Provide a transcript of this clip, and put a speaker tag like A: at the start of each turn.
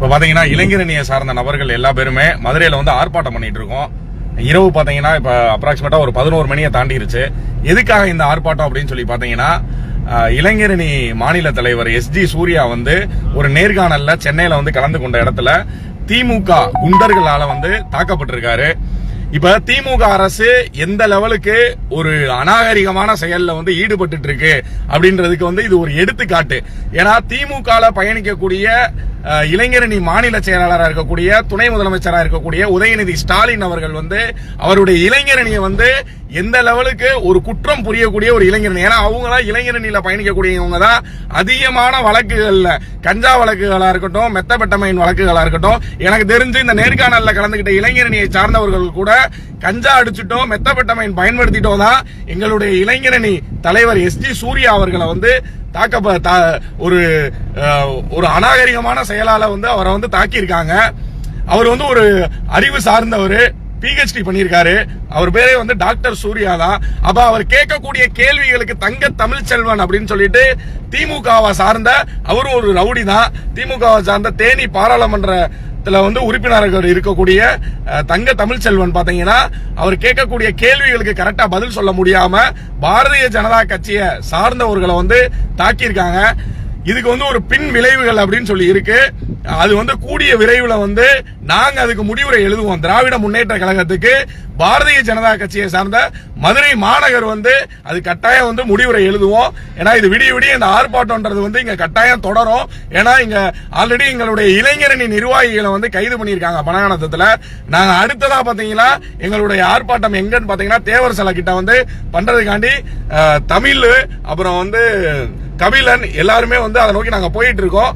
A: இப்போ பார்த்தீங்கன்னா இளைஞரணியை சார்ந்த நபர்கள் எல்லா பேருமே மதுரையில் வந்து ஆர்ப்பாட்டம் பண்ணிட்டு இருக்கோம். இரவு பார்த்தீங்கன்னா இப்போ அப்ராக்சிமேட்டாக ஒரு பதினோரு மணியை தாண்டிருச்சு. எதுக்காக இந்த ஆர்ப்பாட்டம் அப்படின்னு சொல்லி பார்த்தீங்கன்னா இளைஞரணி மாநில தலைவர் எஸ் ஜி சூர்யா வந்து ஒரு நேர்காணல்ல சென்னையில வந்து கலந்து கொண்ட இடத்துல திமுக குண்டர்களால வந்து தாக்கப்பட்டிருக்காரு. இப்ப திமுக அரசு எந்த லெவலுக்கு ஒரு அநாகரிகமான செயல்ல வந்து ஈடுபட்டு இருக்கு அப்படின்றதுக்கு வந்து இது ஒரு எடுத்துக்காட்டு. ஏன்னா திமுக பயணிக்கக்கூடிய இளைஞரணி மாநில செயலாளராக இருக்கக்கூடிய துணை முதலமைச்சராக இருக்கக்கூடிய உதயநிதி ஸ்டாலின் அவர்கள் வந்து அவருடைய இளைஞரணியை வந்து எந்த லெவலுக்கு ஒரு குற்றம் புரியக்கூடிய ஒரு இளைஞரணி. ஏன்னா அவங்க தான் இளைஞரணியில பயணிக்கக்கூடியவங்க தான் அதிகமான வழக்குகள்ல கஞ்சா வழக்குகளா இருக்கட்டும் மெத்தபெட்டமைன் வழக்குகளா இருக்கட்டும். எனக்கு தெரிஞ்சு இந்த நேர்காணல்ல கலந்துகிட்ட இளைஞரணியை சார்ந்தவர்கள் கூட கஞ்சா அடிச்சுட்டோம் மெத்தபெட்டமைன் பயன்படுத்திட்டோம் தான் எங்களுடைய இளைஞரணி தலைவர் எஸ் ஜி சூர்யா அவர்களை வந்து தாக்க ஒரு ஒரு அநாகரிகமான செயலால வந்து அவரை வந்து தாக்கியிருக்காங்க. அவர் வந்து ஒரு அறிவு சார்ந்தவர் பிஹெச்டி பண்ணியிருக்காரு. அவர் பேரே வந்து டாக்டர் சூர்யா தான். அப்ப அவர் கேட்கக்கூடிய கேள்விகளுக்கு தங்க தமிழ்ச்செல்வன் அப்படின்னு சொல்லிட்டு திமுகவை சார்ந்த அவரும் ஒரு ரவுடி தான். திமுகவை சார்ந்த தேனி பாராளுமன்ற வந்து உறுப்பினர்கள் இருக்கக்கூடிய தங்க தமிழ்ச்செல்வன் பாத்தீங்கன்னா அவர் கேட்கக்கூடிய கேள்விகளுக்கு கரெக்டா பதில் சொல்ல முடியாம பாரதிய ஜனதா கட்சியை சார்ந்தவர்களை வந்து தாக்கியிருக்காங்க. இதுக்கு வந்து ஒரு பின் விளைவுகள் அப்படின்னு சொல்லி இருக்கு. அது வந்து கூடிய விரைவில் வந்து நாங்க அதுக்கு முடிவுரை எழுதுவோம். திராவிட முன்னேற்ற கழகத்துக்கு பாரதிய ஜனதா கட்சியை சார்ந்த மதுரை மாநகர் வந்து அது கட்டாயம் வந்து முடிவுரை எழுதுவோம். ஏன்னா இது விடிய விடிய இந்த ஆர்ப்பாட்டம்ன்றது வந்து இங்க கட்டாயம் தொடரும். ஏன்னா இங்க ஆல்ரெடி எங்களுடைய இளைஞரணி நிர்வாகிகளை வந்து கைது பண்ணியிருக்காங்க பனகானத்துல நாங்க அடுத்ததா பாத்தீங்கன்னா எங்களுடைய ஆர்ப்பாட்டம் எங்கன்னு பாத்தீங்கன்னா தேவர் சிலை கிட்ட வந்து பண்றதுக்காண்டி தமிழ் அப்புறம் வந்து கபிலன் எல்லாருமே வந்து அதை நோக்கி நாங்க போயிட்டு இருக்கோம்.